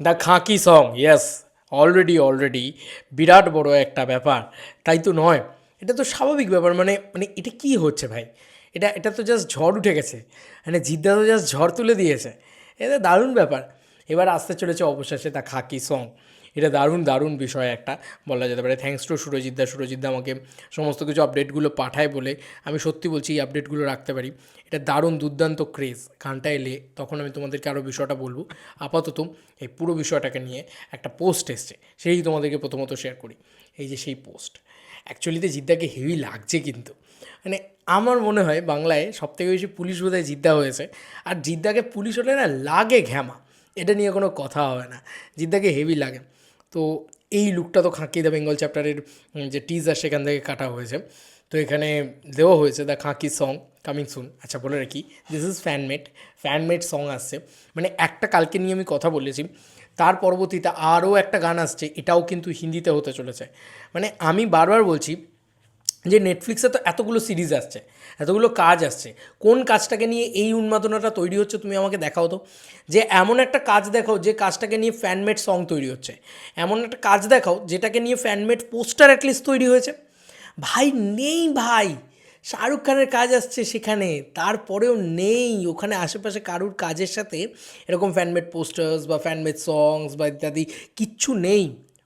The Khaki song yes already already বিরাট বড় একটা ব্যাপার। তাই তো নয়। এটা তো স্বাভাবিক ব্যাপার মানে মানে এটা কি হচ্ছে ভাই? এটা এটা তো জাস্ট ঝড় উঠে গেছে। মানে জিদ্দা তো জাস্ট ঝড় তুলে দিয়েছে। এটা দারুণ ব্যাপার। এবার আসতে চলেছে অবশেষে দ্য খাকি সং এটা দারুণ দারুণ বিষয় একটা বলা যেতে পারে। থ্যাঙ্কস টু সুরজিৎদা সুরজিৎদা আমাকে সমস্ত কিছু আপডেটগুলো পাঠায় বলে আমি সত্যি বলছি এই আপডেটগুলো রাখতে পারি। এটা দারুণ দুর্দান্ত ক্রেজ গানটা এলে তখন আমি তোমাদেরকে আরও বিষয়টা বলব। আপাতত এই পুরো বিষয়টাকে নিয়ে একটা পোস্ট এসছে, সেই তোমাদেরকে প্রথমত শেয়ার করি। এই যে সেই পোস্ট অ্যাকচুয়ালিতে জিদ্দাকে হেভি লাগছে কিন্তু। মানে আমার মনে হয় বাংলায় সবথেকে বেশি পুলিশ বোধহয় জিদ্দা হয়েছে। আর জিদ্দাকে পুলিশ হলে না লাগে ঘ্যামা, এটা নিয়ে কোনো কথা হবে না। জিদ্দাকে হেভি লাগে। তো এই লুকটা তো খাঁকি দ্য বেঙ্গল চ্যাপ্টারের যে টিজার সেখান থেকে কাটা হয়েছে। তো এখানে দেওয়া হয়েছে the Khaki song coming soon আচ্ছা বলে রাখি this is fan made fan made song আসছে। মানে একটা কালকে নিয়ে আমি কথা বলেছি, তার পরবর্তীতে আরও একটা গান আসছে, এটাও কিন্তু হিন্দিতে হতে চলেছে। মানে আমি বারবার বলছি যে নেটফ্লিক্সে তো এতগুলো সিরিজ আসছে, এতগুলো কাজ আসছে, কোন কাজটাকে নিয়ে এই উন্মাদনাটা তৈরি হচ্ছে তুমি আমাকে দেখাও তো? যে এমন একটা কাজ দেখাও যে কাজটাকে নিয়ে ফ্যানমেড সং তৈরি হচ্ছে। এমন একটা কাজ দেখাও যেটাকে নিয়ে ফ্যানমেড পোস্টার অ্যাটলিস্ট তৈরি হয়েছে। ভাই, নেই ভাই, শাহরুখ খানের কাজ আসছে সেখানে, তারপরেও নেই। ওখানে আশেপাশে কারুর কাজের সাথে এরকম ফ্যানমেড পোস্টার্স বা ফ্যানমেড সংস বা ইত্যাদি কিচ্ছু নেই।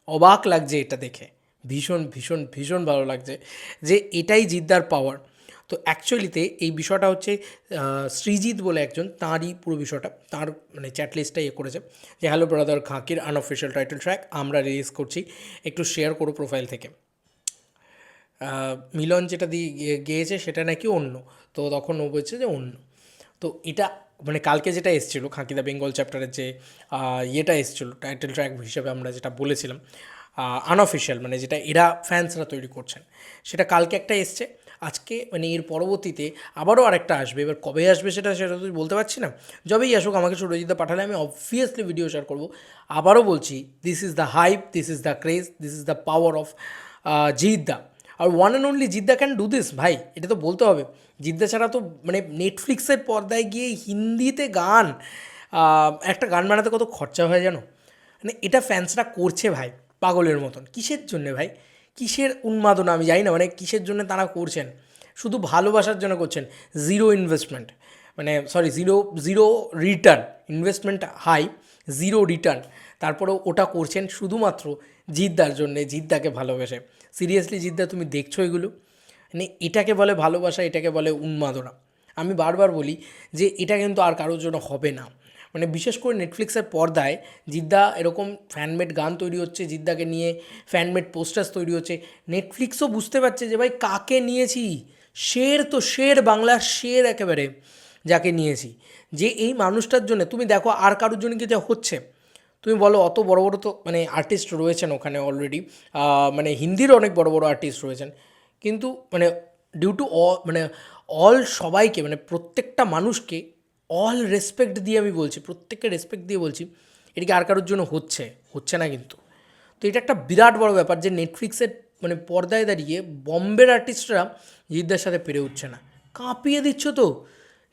অবাক লাগছে এটা দেখে। ভীষণ ভীষণ ভীষণ ভালো লাগছে যে এটাই জিদ্দার পাওয়ার তো অ্যাকচুয়ালিতে এই বিষয়টা হচ্ছে শ্রীজিৎ বলে একজন, তাঁরই পুরো বিষয়টা, তার মানে চ্যাট লিস্টটা ইয়ে করেছে যে হ্যালো ব্রাদার খাকির আনঅফিসিয়াল টাইটেল ট্র্যাক আমরা রিলিজ করছি, একটু শেয়ার করো প্রোফাইল থেকে। মিলন যেটা দিয়ে গেয়েছে সেটা নাকি অন্য, তো তখন ও বলছে যে অন্য। তো এটা মানে কালকে যেটা এসেছিল খাঁকিদা বেঙ্গল চ্যাপ্টারের যে ইয়েটা এসেছিল টাইটেল ট্র্যাক হিসেবে আমরা যেটা বলেছিলাম আনঅফিসিয়াল মানে যেটা এরা ফ্যান্সরা তৈরি করছেন। সেটা কালকে একটা এসছে। আজকে মানে এর পরবর্তীতে আবারও আরেকটা আসবে। এবার কবে আসবে সেটা সেটা তো বলতে পারছি না। যবেই আসুক, আমাকে সুরজিৎদা পাঠালে আমি অবভিয়াসলি ভিডিও শেয়ার করব। আবারও বলছি this is the hype this is the craze this is the power of Jidda R one and only Jidda can do this ভাই, এটা তো বলতে হবে। জিদ্দা ছাড়া তো মানে নেটফ্লিক্সের পর্দায় গিয়ে হিন্দিতে গান একটা গান বানাতে কত খরচা হয় জানো? মানে এটা ফ্যান্সরা করছে ভাই। পাগলের মতন। কিসের জন্যে ভাই? কিসের উন্মাদনা আমি জানি না মানে কিসের জন্য তারা করছেন? শুধু ভালোবাসার জন্য করছেন। জিরো ইনভেস্টমেন্ট মানে sorry zero zero return investment high zero return তারপরেও ওটা করছেন শুধুমাত্র জিদ্দার জন্যে, জিদ্দাকে ভালোবেসে। সিরিয়াসলি জিদ্দা, তুমি দেখছ এগুলো? মানে এটাকে বলে ভালোবাসা, এটাকে বলে উন্মাদনা। আমি বারবার বলি যে এটা কিন্তু আর কারোর জন্য হবে না। মানে বিশেষ করে নেটফ্লিক্সের পর্দায় জিদ্দা এরকম ফ্যানমেড গান তৈরি হচ্ছে, জিদ্দাকে নিয়ে ফ্যানমেড পোস্টার্স তৈরি হচ্ছে। নেটফ্লিক্সও বুঝতে পারছে যে ভাই কাকে নিয়েছি? শের তো শের, বাংলার শের একেবারে যাকে নিয়েছি। যে এই মানুষটার জন্য, তুমি দেখো আর কারোর জন্য কি যা হচ্ছে? তুমি বলো, অত বড় বড় তো মানে আর্টিস্ট রয়েছেন ওখানে অলরেডি মানে হিন্দির অনেক বড় বড় আর্টিস্ট রয়েছেন। কিন্তু মানে ডিউ টু অ মানে অল সবাইকে মানে প্রত্যেকটা মানুষকে অল রেসপেক্ট দিয়ে আমি বলছি, প্রত্যেককে রেসপেক্ট দিয়ে বলছি, এটা কি আর কারোর জন্য হচ্ছে? হচ্ছে না কিন্তু। তো এটা একটা বিরাট বড় ব্যাপার যে নেটফ্লিক্সের মানে পর্দায় দাঁড়িয়ে বম্বের আর্টিস্টরা জিদ্দার সাথে পেরে উঠছে না। কাঁপিয়ে দিচ্ছ তো।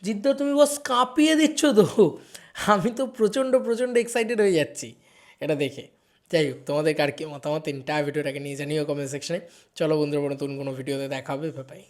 জিদ্দা, তুমি বস কাঁপিয়ে দিচ্ছ তো। আমি তো প্রচণ্ড প্রচণ্ড এক্সাইটেড হয়ে যাচ্ছি এটা দেখে। যাই হোক, তোমাদের কার কি মতামত? ইন্টার ভিডিওটাকে নিয়ে জানিও কমেন্ট সেকশনে চলো বন্ধুরা, নতুন কোনো ভিডিওতে দেখা হবে। বাই